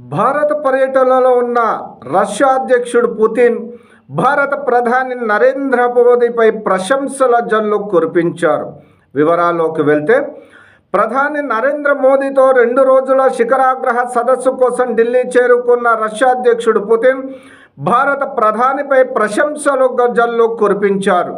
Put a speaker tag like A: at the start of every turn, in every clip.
A: భారత పర్యటనలో ఉన్న రష్యా అధ్యక్షుడు పుతిన్ భారత ప్రధాని నరేంద్ర మోదీపై ప్రశంసల జల్లు కురిపించారు. వివరాల్లోకి వెళ్తే ప్రధాని నరేంద్ర మోదీతో రెండు రోజుల శిఖరాగ్రహ సదస్సు కోసం ఢిల్లీ చేరుకున్న రష్యా అధ్యక్షుడు పుతిన్ భారత ప్రధానిపై ప్రశంసలు జల్లు కురిపించారు.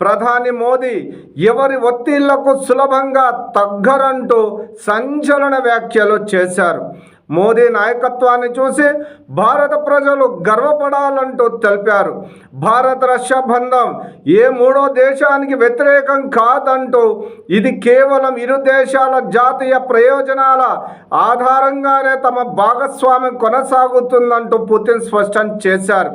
A: ప్రధాని మోదీ ఎవరి ఒత్తిళ్ళకు సులభంగా తగ్గరంటూ సంచలన వ్యాఖ్యలు చేశారు. మోదీ నాయకత్వాన్ని చూసి భారత ప్రజలు గర్వపడాలంటూ తెలిపారు. భారత రష్యా బంధం ఏ మూడో దేశానికి వ్యతిరేకం కాదంటూ ఇది కేవలం ఇరు దేశాల జాతీయ ప్రయోజనాల ఆధారంగానే తమ భాగస్వామ్యం కొనసాగుతుందంటూ పుతిన్ స్పష్టం చేశారు.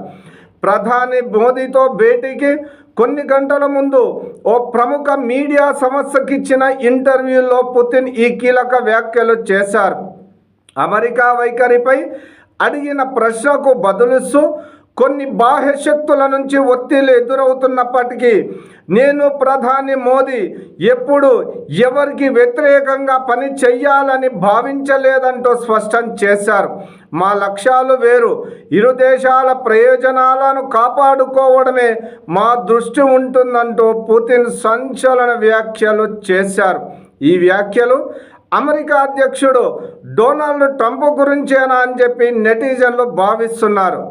A: ప్రధాని మోదీతో భేటీకి కొన్ని గంటల ముందు ఓ ప్రముఖ మీడియా సంస్థకిచ్చిన ఇంటర్వ్యూలో పుతిన్ ఈ కీలక వ్యాఖ్యలు చేశారు. అమెరికా వైఖరిపై అడిగిన ప్రశ్నకు బదులుస్తూ కొన్ని బాహ్య శక్తుల నుంచి ఒత్తిళ్ళు ఎదురవుతున్నప్పటికీ నేను ప్రధాని మోదీ ఎప్పుడు ఎవరికి వ్యతిరేకంగా పని చెయ్యాలని భావించలేదంటూ స్పష్టం చేశారు. మా లక్ష్యాలు వేరు. ఇరు దేశాల ప్రయోజనాలను కాపాడుకోవడమే మా దృష్టి ఉంటుందంటూ పుతిన్ సంచలన వ్యాఖ్యలు చేశారు. ఈ వ్యాఖ్యలు అమెరికా అధ్యక్షుడు డొనాల్డ్ ట్రంప్ గురించేనా అని చెప్పి నెటిజన్లు భావిస్తున్నారు.